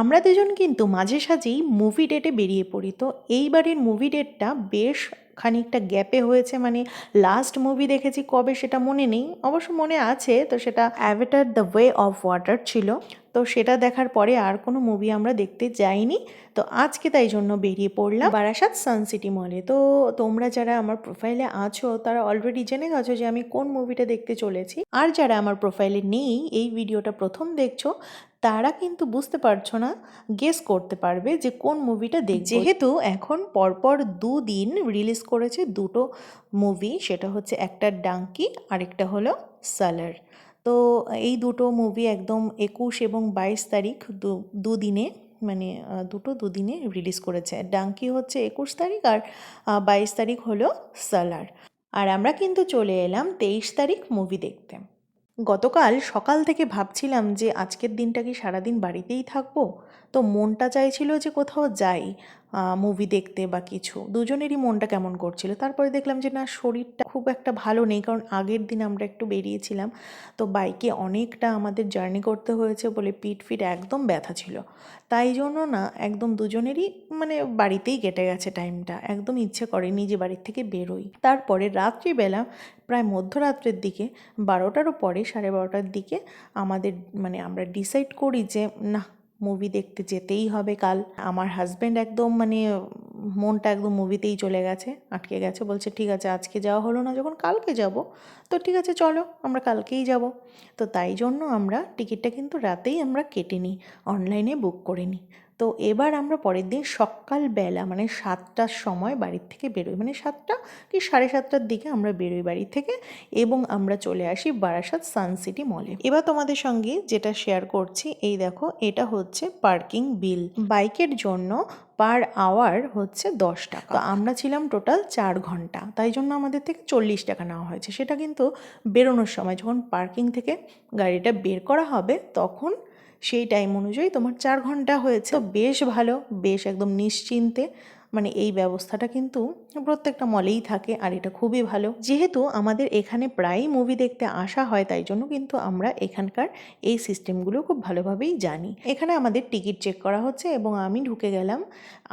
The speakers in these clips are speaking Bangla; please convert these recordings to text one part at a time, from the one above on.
আমরা দুজন কিন্তু মাঝে সাঝেই মুভি ডেটে বেরিয়ে পড়ি। তো এইবারের মুভি ডেটটা বেশ খানিকটা গ্যাপে হয়েছে মানে লাস্ট মুভি দেখেছি কবে সেটা মনে নেই। অবশ্য মনে আছে, তো সেটা Avatar the Way of Water ছিল। তো সেটা দেখার পরে আর কোনো মুভি আমরা দেখতে যাইনি। তো আজকে তাই জন্য বেরিয়ে পড়লাম বারাসাত সানসিটি মলে তো তোমরা যারা আমার প্রোফাইলে আছো, তারা অলরেডি জেনে গেছো যে আমি কোন মুভিটা দেখতে চলেছি। আর যারা আমার প্রোফাইলে নেই, এই ভিডিওটা প্রথম দেখছ তারা কিন্তু বুঝতে পারছ না গেস করতে পারবে যে কোন মুভিটা দেখ যেহেতু এখন পরপর দুদিন রিলিজ করেছে দুটো মুভি সেটা হচ্ছে একটা ডাঙ্কি আরেকটা হলো সালার তো এই দুটো মুভি একদম একুশ এবং বাইশ তারিখ দু- দুদিনে মানে দুটো দুদিনে রিলিজ করেছে। ডাঙ্কি হচ্ছে একুশ তারিখ আর বাইশ তারিখ হলো সালার আর আমরা কিন্তু চলে এলাম তেইশ তারিখ মুভি দেখতে। গতকাল সকাল থেকে ভাবছিলাম যে আজকের দিনটা কি সারাদিন বাড়িতেই থাকব? তো মনটা চাইছিল যে কোথাও যাই। মুভি দেখতে বা কিছু। দুজনেরই মনটা কেমন করছিল? তারপরে দেখলাম যে, না, শরীরটা খুব একটা ভালো নেই, কারণ আগের দিন আমরা একটু বেরিয়েছিলাম। তো বাইকে অনেকটা আমাদের জার্নি করতে হয়েছে বলে পিঠ ফিট একদম ব্যথা ছিল। তাই জন্য, না, একদম দুজনেরই মানে বাড়িতেই কেটে গেছে টাইমটা একদম ইচ্ছে করেনি যে, বাড়ির থেকে বেরোই। তারপরে রাত্রিবেলা, প্রায় মধ্যরাত্রের দিকে, বারোটারও পরে, সাড়ে বারোটার দিকে আমাদের মানে আমরা ডিসাইড করি যে, না মুভি দেখতে যেতেই হবে কাল। আমার হাজব্যান্ড একদম মানে মনটা একদম মুভিতেই চলে গেছে, আটকে গেছে। বলছে, ঠিক আছে, আজকে যাওয়া হলো না, যখন কালকে যাব। তো ঠিক আছে, চলো, আমরা কালকেই যাব। তো তাই জন্য আমরা টিকিটটা কিন্তু রাতেই আমরা কেটে নিই অনলাইনে বুক করে নিই। তো এবার আমরা পরের দিন সকালবেলা মানে সাতটার সময় বাড়ির থেকে বেরোই। মানে সাতটা কি সাড়ে সাতটার দিকে আমরা বেরোই বাড়ি থেকে এবং আমরা চলে আসি বারাসাত সানসিটি মলে। এবার তোমাদের সঙ্গে যেটা শেয়ার করছি, এই দেখো, এটা হচ্ছে পার্কিং বিল বাইকের জন্য পার আওয়ার হচ্ছে দশ টাকা। আমরা ছিলাম টোটাল চার ঘণ্টা। তাই জন্য আমাদের থেকে চল্লিশ টাকা নেওয়া হয়েছে। সেটা কিন্তু বেরোনোর সময়, যখন পার্কিং থেকে গাড়িটা বের করা হবে, তখন সেই টাইম অনুযায়ী তোমার চার ঘণ্টা হয়েছে। বেশ ভালো বেশ একদম নিশ্চিন্তে। মানে এই ব্যবস্থাটা কিন্তু প্রত্যেকটা মলেই থাকে আর এটা খুবই ভালো। যেহেতু আমাদের এখানে প্রায়ই মুভি দেখতে আসা হয়, তাই জন্য কিন্তু আমরা এখানকার এই সিস্টেমগুলো খুব ভালোভাবেই জানি। এখানে আমাদের টিকিট চেক করা হচ্ছে এবং আমি ঢুকে গেলাম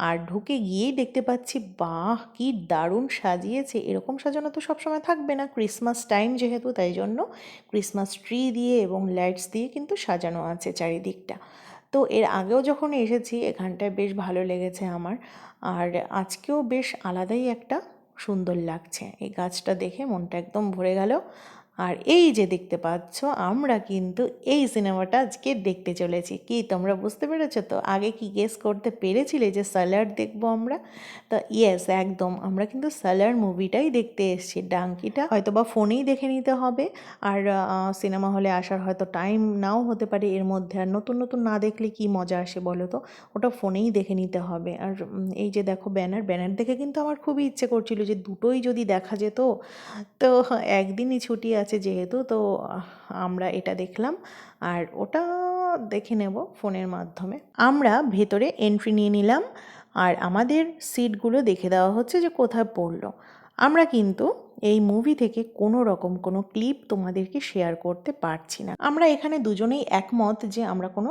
আর ঢুকে গিয়েই দেখতে পাচ্ছি, বাহ, কি দারুণ সাজিয়েছে। এরকম সাজানো তো সবসময় থাকবে না। ক্রিসমাস টাইম যেহেতু, তাই জন্য ক্রিসমাস ট্রি দিয়ে এবং লাইটস দিয়ে কিন্তু সাজানো আছে চারিদিকটা। তো এর আগেও যখন এসেছি, এখানটায় বেশ ভালো লেগেছে আমার। আর আজকেও বেশ আলাদাই একটা সুন্দর লাগছে। এই গাছটা দেখে মনটা একদম ভরে গেল। আর এই যে দেখতে পাচ্ছ, আমরা কিন্তু এই সিনেমাটা আজকে দেখতে চলেছি। কি, তোমরা বুঝতে পেরেছ তো? আগে কি গেস করতে পেরেছিলে যে সালার দেখব আমরা? তো ইয়েস একদম। আমরা কিন্তু সালার মুভিটাই দেখতে এসেছি। ডাঙ্কিটা হয়তো বা ফোনেই দেখে নিতে হবে। আর সিনেমা হলে আসার হয়তো টাইম নাও হতে পারে। এর মধ্যে আর নতুন নতুন না দেখলে কি মজা আসে বলো তো? ওটা ফোনেই দেখে নিতে হবে। আর এই যে দেখো ব্যানার ব্যানার দেখে কিন্তু আমার খুবই ইচ্ছে করছিল যে দুটোই যদি দেখা যেত। তো একদিনই ছুটি আছে। যেহেতু, তো আমরা এটা দেখলাম। আর ওটা দেখে নেব ফোনের মাধ্যমে। আমরা ভেতরে এন্ট্রি নিয়ে নিলাম। আর আমাদের সিটগুলো দেখে দেওয়া হচ্ছে যে কোথায় পড়ল। আমরা কিন্তু এই মুভি থেকে কোনো রকম কোনো ক্লিপ তোমাদেরকে শেয়ার করতে পারছি না। আমরা এখানে দুজনেই একমত যে আমরা কোনো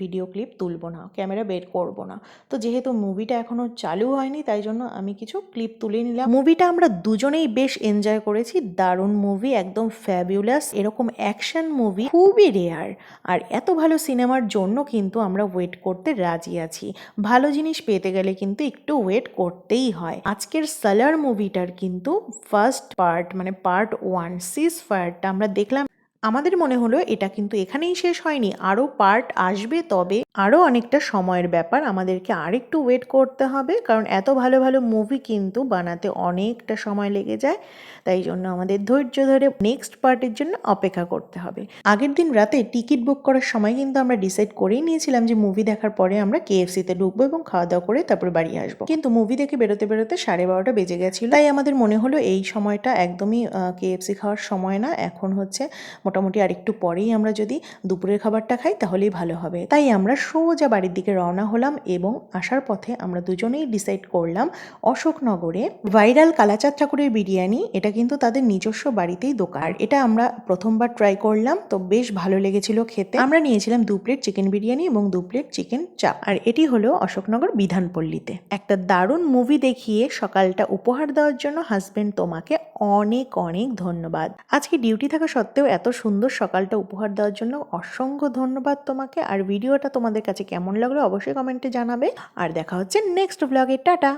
ভিডিও ক্লিপ তুলব না ক্যামেরা বের করব না। তো যেহেতু মুভিটা এখনও চালু হয়নি, তাই জন্য আমি কিছু ক্লিপ তুলে নিলাম। মুভিটা আমরা দুজনেই বেশ এনজয় করেছি। দারুণ মুভি একদম ফ্যাবিউলাস এরকম অ্যাকশন মুভি খুবই রেয়ার আর এত ভালো সিনেমার জন্য কিন্তু আমরা ওয়েট করতে রাজি আছি। ভালো জিনিস পেতে গেলে কিন্তু একটু ওয়েট করতেই হয়। আজকের সালার মুভিটার কিন্তু ফার্স্ট পার্ট মানে পার্ট ওয়ান সিজ ফায়ারটা আমরা দেখলাম আমাদের মনে হলো এটা কিন্তু এখানেই শেষ হয়নি, আরও পার্ট আসবে তবে আরও অনেকটা সময়ের ব্যাপার, আমাদেরকে আরেকটু ওয়েট করতে হবে, কারণ এত ভালো ভালো মুভি কিন্তু বানাতে অনেকটা সময় লেগে যায়, তাই জন্য আমাদের ধৈর্য ধরে নেক্সট পার্টের জন্য অপেক্ষা করতে হবে। আগের দিন রাতে টিকিট বুক করার সময় কিন্তু আমরা ডিসাইড করেই নিয়েছিলাম যে মুভি দেখার পরে আমরা কেএফসিতে ঢুকবো এবং খাওয়া দাওয়া করে তারপরে বাড়ি আসব। কিন্তু মুভি দেখে বেরোতে বেরোতে সাড়ে বারোটা বেজে গেছিল, তাই আমাদের মনে হলো এই সময়টা একদমই কেএফসি খাওয়ার সময় না, এখন হচ্ছে মোটামুটি আরেকটু পরেই আমরা যদি দুপুরের খাবারটা খাই তাহলেই ভালো হবে। তাই আমরা সোজা বাড়ির দিকে রওনা হলাম এবং আসার পথে আমরা দুজনেই ডিসাইড করলাম অশোকনগরে ভাইরাল কালাচাঁদ ঠাকুরের বিরিয়ানি। এটা কিন্তু তাদের নিজস্ব বাড়িতেই দোকান। এটা আমরা প্রথমবার ট্রাই করলাম, তো বেশ ভালো লেগেছিল খেতে। আমরা নিয়েছিলাম দু প্লেট চিকেন বিরিয়ানি এবং দু প্লেট চিকেন চাপ। আর এটি হলো অশোকনগর বিধানপল্লীতে। একটা দারুণ মুভি দেখিয়ে সকালটা উপহার দেওয়ার জন্য হাজবেন্ড তোমাকে অনেক অনেক ধন্যবাদ। আজকে ডিউটি থাকা সত্ত্বেও এত সুন্দর সকালটা উপহার দেওয়ার জন্য অসংখ্য ধন্যবাদ তোমাকে। আর ভিডিওটা তোমাদের কাছে কেমন লাগল অবশ্যই কমেন্টে জানাবে। আর দেখা হচ্ছে নেক্সট ব্লগে টাটা!